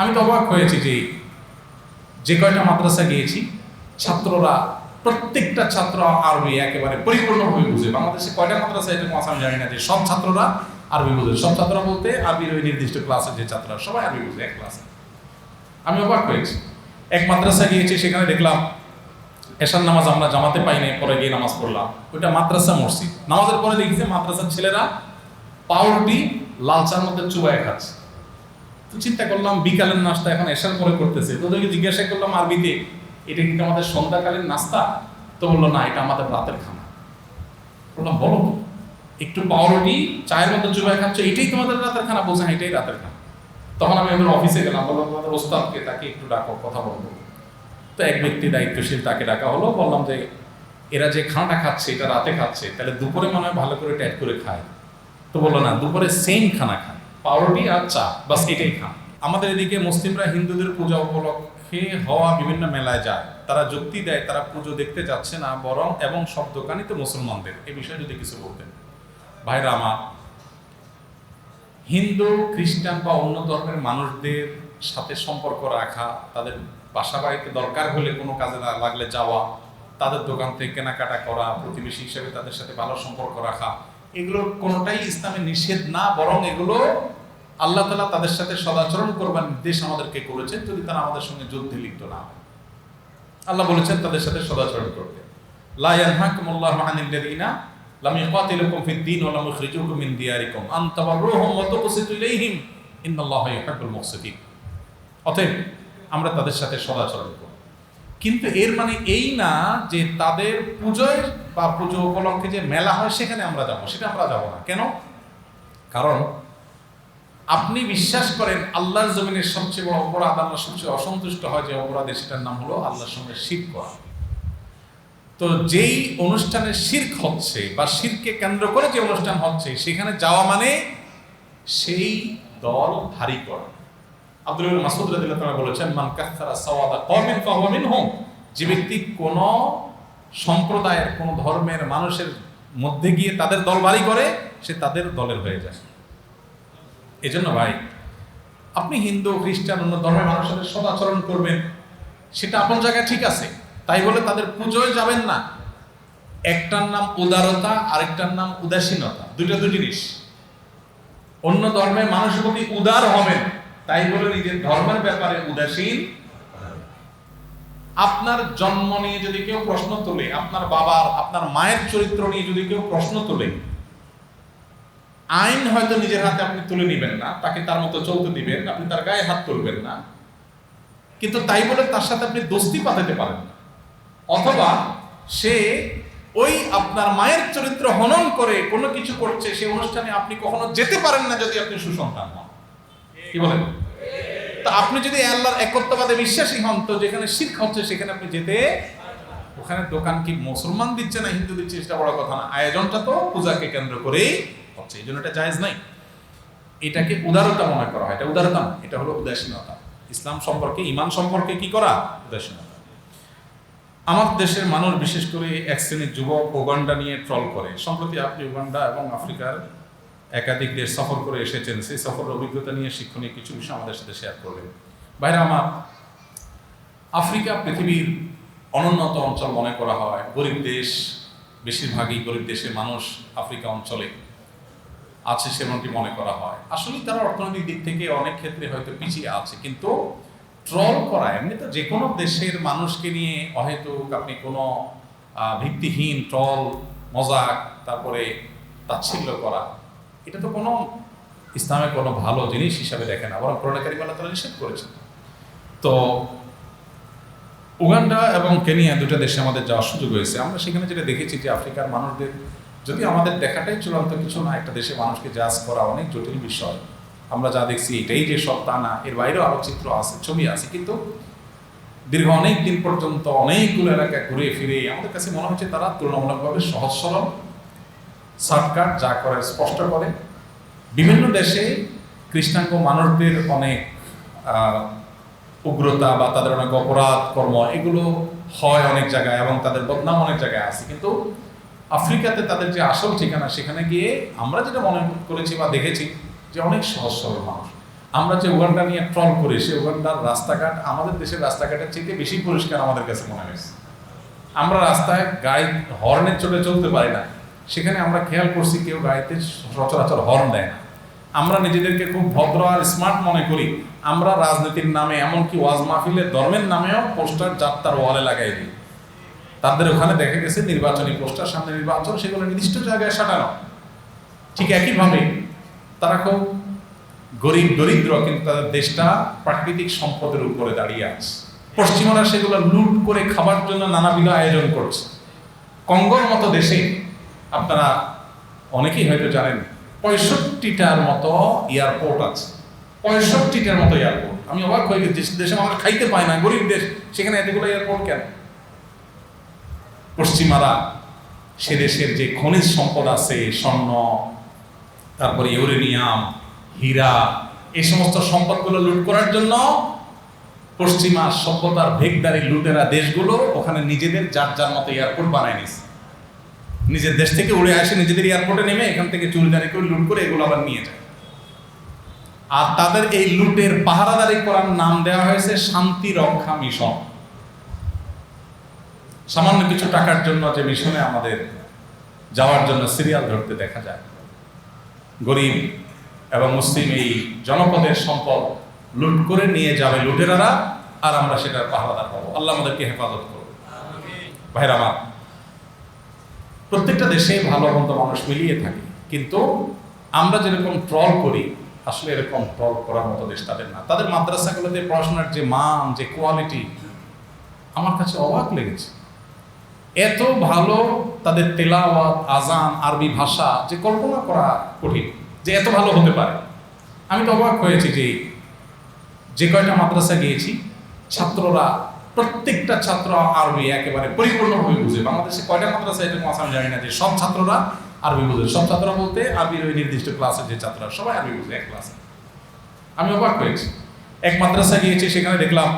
আমি তো অবাক হয়েছি যে যে কয়টা মাদ্রাসা গিয়েছি, ছাত্ররা, প্রত্যেকটা ছাত্র আরবি একেবারে পরিপূর্ণভাবে বুঝে। বাংলাদেশে কয়টা মাদ্রাসা এরকম আছে আমি জানি না, যে সব ছাত্ররা আরবি বুঝে। সব ছাত্ররা বলতে আরবির ওই নির্দিষ্ট ক্লাসের যে ছাত্ররা, সবাই আরবি বুঝে, এক ক্লাসে আমি অবাক হয়েছি। এক মাদ্রাসা গিয়েছি, সেখানে দেখলাম এশার নামাজ আমরা জামাতে পাই নাই, পরে গিয়ে নামাজ পড়লাম। ওইটা মাদ্রাসা মসজিদ। নামাজের পরে দেখেছি মাদ্রাসার ছেলেরা পাউরুটি লালচার মধ্যে চুবায় খাচ্ছে। চিন্তা করলাম, বিকালের নাস্তা এখন এশার পরে করতেছে। তো ওদেরকে জিজ্ঞাসা করলাম, আরবিতে, এটা কিন্তু আমাদের সন্ধ্যাকালীন নাস্তা? তো বলল, না, এটা আমাদের রাতের খানা। বললাম, বলো একটু পাউরুটি, চায়ের মধ্যে চুবায় খাচ্ছ, এটাই তোমাদের রাতের খানা? বলছে হ্যাঁ এটাই রাতের খানা। তখন আমি আমার অফিসে গেলাম, বললাম, তোমাদের ওস্তাদকে তাকে একটু ডাকো, কথা বলব। তো এক ব্যক্তি দায়িত্বশীল তাকে ডাকা হলো, বললাম যে, এরা যে খানাটা খাচ্ছে, এটা রাতে খাচ্ছে, তাহলে দুপুরে মনে হয় ভালো করে ট্যাট করে খায়। তো বলল, না, দুপুরে সেম খানা খায়। পাউরুটি আর চা? বাস এটাই খান আমাদের এদিকে মুসলিমরা হিন্দুদের পূজা উপলক্ষে হওয়া বিভিন্ন মেলায় যায়। তারা যুক্তি দেয় তারা পুজো দেখতে যাচ্ছে না বরং এবং সব দোকানই তো মুসলমানদের। এ বিষয়ে যদি কিছু বলতেন। ভাইরা আমার হিন্দু খ্রিস্টান বা অন্য ধর্মের মানুষদের সাথে সম্পর্ক রাখা তাদের বাসা বাড়িতে দরকার হলে কোনো কাজে না লাগলে যাওয়া তাদের দোকান থেকে কেনাকাটা করা প্রতিবেশী হিসেবে তাদের সাথে ভালো সম্পর্ক রাখা এগুলো কোনোটাই ইসলামে নিষেধ না, বরং এগুলো আল্লাহ তালা তাদের সাথে সদাচরণ করবার নির্দেশ আমাদেরকে করেছেন, যদি তারা আমাদের সঙ্গে যুদ্ধে লিপ্ত না হয়। আল্লাহ বলেছেন তাদের সাথে সদাচরণ করতে। লা ইয়ানহাকুমুল্লাহু আনিল লাযিনা লাম ইকাতিলুকুম ফিদ দীন ওয়া লাম ইখরিজুকুম মিন দিয়ারিকুম। আন তাবাররুহুম ওয়া তুকসিতু ইলাইহিম। ইন্নাল্লাহা ইউহিব্বুল মুকসিতিন। অতএব আমরা তাদের সাথে সদাচরণ করব। কিন্তু এর মানে এই না যে তাদের পুজোয় বা পুজো উপলক্ষে যে মেলা হয়, সেখানে আমরা যাব। সেটা আমরা যাব না। কেন? কারণ আপনি বিশ্বাস করেন আল্লাহর জমিনের সবচেয়ে বড় অপরাধ, আল্লাহ সবচেয়ে অসন্তুষ্ট হয় যে অপরাধে, সেটার নাম হলো আল্লাহর সঙ্গে শির করা। তো যেই অনুষ্ঠানে শির্ক হচ্ছে বা শিরকে কেন্দ্র করে যে অনুষ্ঠান হচ্ছে, সেখানে যাওয়া মানে সেই দল ভারী করা। আব্দুল রাদিয়াল্লাহু বলেছেন, মান কাসসারা সাওয়াদা মিনহুম। যে ব্যক্তি কোন সম্প্রদায়ের কোন ধর্মের মানুষের মধ্যে গিয়ে তাদের দল ভারী করে, সে তাদের দলের হয়ে যায়। এজন্য ভাই, আপনি হিন্দু, খ্রিস্টান, অন্য ধর্মের মানুষের সদাচরণ করবেন, সেটা আপন জায়গায় ঠিক আছে। তাই বলে তাদের পুজোয় যাবেন না। একটার নাম উদারতা, আরেকটার নাম উদাসীনতা, দুইটা দুই জিনিস। অন্য ধর্মের মানুষের প্রতি উদার হবেন, তাই বলে নিজের ধর্মের ব্যাপারে উদাসীন আপনার জন্ম নিয়ে যদি কেউ প্রশ্ন তোলে, আপনার বাবার, আপনার মায়ের চরিত্র নিয়ে যদি কেউ প্রশ্ন তোলে, আইন হয়তো নিজের হাতে আপনি তুলে নেবেন না, তাকে তার মতো চলতে দিবেন, আপনি তার গায়ে হাত তুলবেন না। কিন্তু তাই বলে তার সাথে আপনি দোস্তি পাঠাতে পারেন না। অথবা সে ওই আপনার মায়ের চরিত্র হনন করে কোনো কিছু করছে সেই অনুষ্ঠানে আপনি কখনো যেতে পারেন না যদি আপনি সুসন্তান হন। কি বলেন? তা আপনি যদি আল্লাহর একত্ববাদে বিশ্বাসী হন, তো যেখানে শির্ক হচ্ছে, সেখানে আপনি যেতে ওখানে দোকান কি মুসলমান দিচ্ছে না হিন্দু দিচ্ছে, সেটা বড় কথা না। আয়োজনটা তো পূজাকে কেন্দ্র করেই হচ্ছে, এই জন্য এটা জায়েজ নাই। এটাকে উদারতা মনে করা হয়। এটা উদারতা না, এটা হলো উদাসীনতা। ইসলাম সম্পর্কে, ইমান সম্পর্কে কি করা? উদাসীনতা। আমার দেশের মানুষ বিশেষ করে এক শ্রেণির যুবক উগান্ডা নিয়ে ট্রল করে। সম্প্রতি আপনি উগান্ডা এবং আফ্রিকার একাধিক দেশ সফর করে এসেছেন, সেই সফরের অভিজ্ঞতা নিয়ে শিক্ষণীয় কিছু বিষয় আমাদের সাথে শেয়ার করবেন। বাইরে আমার আফ্রিকা পৃথিবীর অনুন্নত অঞ্চল মনে করা হয়। গরিব দেশ, বেশিরভাগই গরিব দেশের মানুষ আফ্রিকা অঞ্চলে আছে সেমনটি মনে করা হয়। আসলে তারা অর্থনৈতিক দিক থেকে অনেক ক্ষেত্রে হয়তো পিছিয়ে আছে, কিন্তু ট্রল করা, এমনি তো যে কোনো দেশের মানুষকে নিয়ে অহেতুক আপনি কোনো ভিত্তিহীন ট্রল, মজাক, তারপরে তাচ্ছিল্য করা এটা তো কোনো ইসলামের কোনো ভালো জিনিস হিসাবে দেখে না, বরং করোনাকারী বলা তারা নিষেধ করেছেন। তো উগান্ডা এবং কেনিয়া দুটো দেশে আমাদের যাওয়ার সুযোগ হয়েছে। আমরা সেখানে যেটা দেখেছি যে আফ্রিকার মানুষদের, যদি আমাদের দেখাটাই চূড়ান্ত কিছু না, একটা দেশে মানুষকে জাজ করা অনেক জটিল বিষয়। আমরা যা দেখছি এটাই যে সব তা না, এর বাইরেও আরও চিত্র আছে, ছবি আছে। কিন্তু দীর্ঘ অনেক দিন পর্যন্ত অনেকগুলো এলাকা ঘুরে ফিরে আমাদের কাছে মনে হচ্ছে তারা তুলনামূলকভাবে সহজ সরল। শর্টকাট যা করে স্পষ্ট করে। বিভিন্ন দেশে কৃষ্ণাঙ্গ মানুষদের অনেক উগ্রতা বা তাদের অনেক অপরাধ, কর্ম, এগুলো হয় অনেক জায়গায় এবং তাদের বদনাম অনেক জায়গায় আছে। কিন্তু আফ্রিকাতে তাদের যে আসল ঠিকানা, সেখানে গিয়ে আমরা যেটা মনে করেছি বা দেখেছি যে অনেক সহজ সরল মানুষ। আমরা যে উগান্ডা নিয়ে ট্রল করি, সে উগান্ডার রাস্তাঘাট আমাদের দেশের রাস্তাঘাটের চেয়ে বেশি পরিষ্কার আমাদের কাছে মনে হয়েছে। আমরা রাস্তায় গাড়ি, হর্নের চলে চলতে পারি না। সেখানে আমরা খেয়াল করছি কেউ গাড়িতে সচরাচর হর্ন দেয় না। আমরা নিজেদেরকে খুব ভদ্র আর স্মার্ট মনে করি। আমরা রাজনীতির নামে এমনকি ওয়াজ মাহফিলের ধর্মের নামেও পোস্টার যাত্রার ওয়ালে লাগাই দিই। তাদের ওখানে দেখা গেছে নির্বাচনী পোস্টার, সামনে নির্বাচন, সেগুলো নির্দিষ্ট জায়গায় সাজানো। ঠিক একইভাবে তারা খুব গরিব, দরিদ্র, কিন্তু তাদের দেশটা প্রাকৃতিক সম্পদের উপরে দাঁড়িয়ে আছে। পশ্চিমারা সেগুলো লুট করে খাবার জন্য নানাবিধ আয়োজন করছে। কঙ্গোর মতো দেশে আপনারা অনেকেই হয়তো জানেন, পঁয়ষট্টিটার মতো এয়ারপোর্ট আছে। পঁয়ষট্টিটার মতো এয়ারপোর্ট। আমি অবাক হয়ে গেছি, দেশে মানুষ খাইতে পায় না, গরিব দেশ। সেখানে এতগুলো এয়ারপোর্ট কেন? পশ্চিমারা সে দেশের যে খনিজ সম্পদ আছে, স্বর্ণ, তারপরে ইউরেনিয়াম, হীরা, এই সমস্ত সম্পদগুলো লুট করার জন্য পশ্চিমা সভ্যতার ভেগদারি লুটেরা দেশগুলো ওখানে নিজেদের যার যার মতো এয়ারপোর্ট বানায় নিছে নিজের দেশ থেকে উড়ে আসে, নিজেদের এয়ারপোর্টে নেমে এখান থেকে চুরিদারি করে, লুট করে এগুলো আবার নিয়ে যায়। আর তাদের এই লুটের পাহারাদারি করার নাম দেওয়া হয়েছে শান্তি রক্ষা মিশন। সামান্য কিছু টাকার জন্য যে মিশনে আমাদের যাওয়ার জন্য সিরিয়াল ধরতে দেখা যায়। গরিব এবং মুসলিম এই জনপদের সম্পদ লুট করে নিয়ে যাবে লুটেরারা, আর আমরা সেটার পাহারাদার পাবো আল্লাহ আমাদেরকে হেফাজত করব ভাইরা আমার প্রত্যেকটা দেশে ভালো মন্দ মানুষ মিলিয়ে থাকে। কিন্তু আমরা যেরকম ট্রল করি, আসলে এরকম ট্রল করার মতো দেশ তাদের না। তাদের মাদ্রাসাগুলোতে পড়াশোনার যে মান, যে কোয়ালিটি আমার কাছে অবাক লেগেছে। এত ভালো তাদের তেলাওয়াত আজান আরবি ভাষা, যে কল্পনা করা কঠিন, যে এত ভালো হতে পারে। আমি তো অবাক হয়েছি যে যে কয়টা মাদ্রাসা গিয়েছি, ছাত্ররা প্রত্যেকটা ছাত্র আরবি একেবারে পরিপূর্ণভাবে বুঝে। বাংলাদেশে কয়টা মাদ্রাসা এরকম আছে আমি জানি না যে সব ছাত্ররা আরবি বুঝে। সব ছাত্ররা বলতে আরবির ওই নির্দিষ্ট ক্লাসের যে ছাত্ররা, সবাই আরবি বুঝে, এক ক্লাসে আমি অবাক হয়েছি। এক মাদ্রাসা গিয়েছি, সেখানে দেখলাম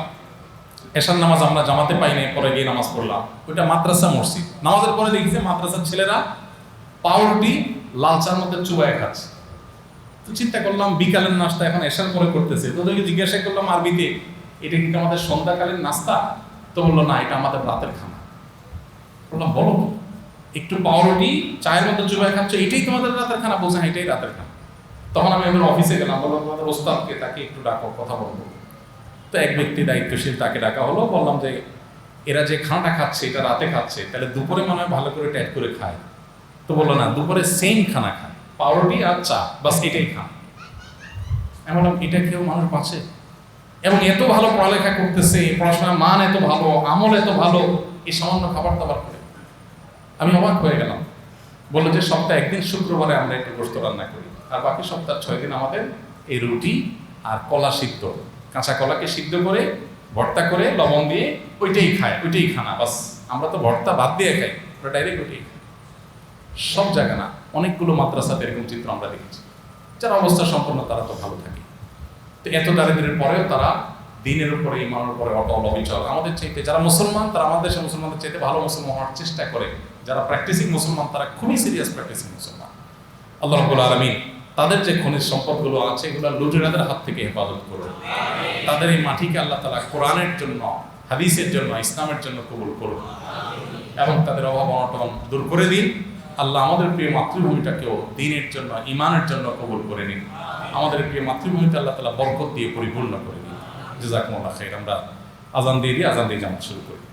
এশার নামাজ আমরা জামাতে পাই নাই, পরে গিয়ে নামাজ পড়লাম। ওইটা মাদ্রাসা মসজিদ। নামাজের পরে দেখেছি মাদ্রাসার ছেলেরা পাউরুটি লালচার মধ্যে চুবায় খাচ্ছে। তো চিন্তা করলাম, বিকালের নাস্তা এখন এশার পরে করতেছে। তো ওদেরকে জিজ্ঞাসা করলাম, আরবিতে এটা কিন্তু আমাদের সন্ধ্যাকালীন নাস্তা? তো বলল, না, এটা আমাদের রাতের খানা। বললাম, বলো একটু পাউরুটি, চায়ের মধ্যে চুবায় খাচ্ছ, এটাই তোমাদের রাতের খানা? বলছে হ্যাঁ এটাই রাতের খানা। তখন আমি আমার অফিসে গেলাম, বললাম, তোমাদের ওস্তাদকে তাকে একটু ডাকো, কথা বলব। তো এক ব্যক্তি দায়িত্বশীল তাকে ডাকা হলো, বললাম যে, এরা যে খানাটা খাচ্ছে, এটা রাতে খাচ্ছে, তাহলে দুপুরে মনে হয় ভালো করে ট্যাট করে খায়। তো বলল, না, দুপুরে সেম খানা খায়, পাউরুটি আর চা, বাস এটাই খান। আমি বললাম, এটা কেউ মানুষ বাঁচে? এবং এত ভালো পড়ালেখা করতেছে পড়াশোনার মান এত ভালো, আমল এত ভালো, এই সামান্য খাবার দাবার করে। আমি অবাক হয়ে গেলাম। বলল যে সপ্তাহে একদিন শুক্রবারে আমরা একটু গোস্ত রান্না করি, আর বাকি সপ্তাহ ছয় দিন আমাদের এই রুটি আর কলা সিদ্ধ। কাঁচা কলাকে সিদ্ধ করে, ভর্তা করে, লবণ দিয়ে ওইটাই খায়, ওইটাই খানা, বাস। আমরা তো ভর্তা বাদ দিয়ে খাই আমরা ডাইরেক্ট ওইটাই খাই সব জায়গা না, অনেকগুলো মাদ্রাসাতে এরকম চিত্র আমরা দেখেছি। যারা অবস্থা সম্পন্ন, তারা তো ভালো থাকে। তো এত দারিদ্রের পরেও তারা দিনের উপরে ইমানের উপরে অটল অবিচল। আমাদের চাইতে যারা মুসলমান তারা আমাদের দেশের মুসলমানদের চাইতে ভালো মুসলমান হওয়ার চেষ্টা করে। যারা প্র্যাকটিসিং মুসলমান তারা খুবই সিরিয়াস প্র্যাকটিসিং মুসলমান। আল্লাহ রব্বুল আলমিন তাদের যে খনিজ সম্পদগুলো আছে এগুলো লুটেরাদের হাত থেকে হেফাজত করুন। তাদের এই মাটিকে আল্লাহ তালা কোরআনের জন্য হাদিসের জন্য ইসলামের জন্য কবুল করুন। এবং তাদের অভাব অনটন দূর করে দিন। আল্লাহ আমাদের প্রিয় মাতৃভূমিটাকেও দিনের জন্য ইমানের জন্য কবুল করে নিন। আমাদের প্রিয় মাতৃভূমিতে আল্লাহ তালা বরকত দিয়ে পরিপূর্ণ করে দিন। জাজাকুমুল্লাহ খাইর। আমরা আজান দিয়ে দিয়ে আজান দিয়ে জামাত শুরু করি।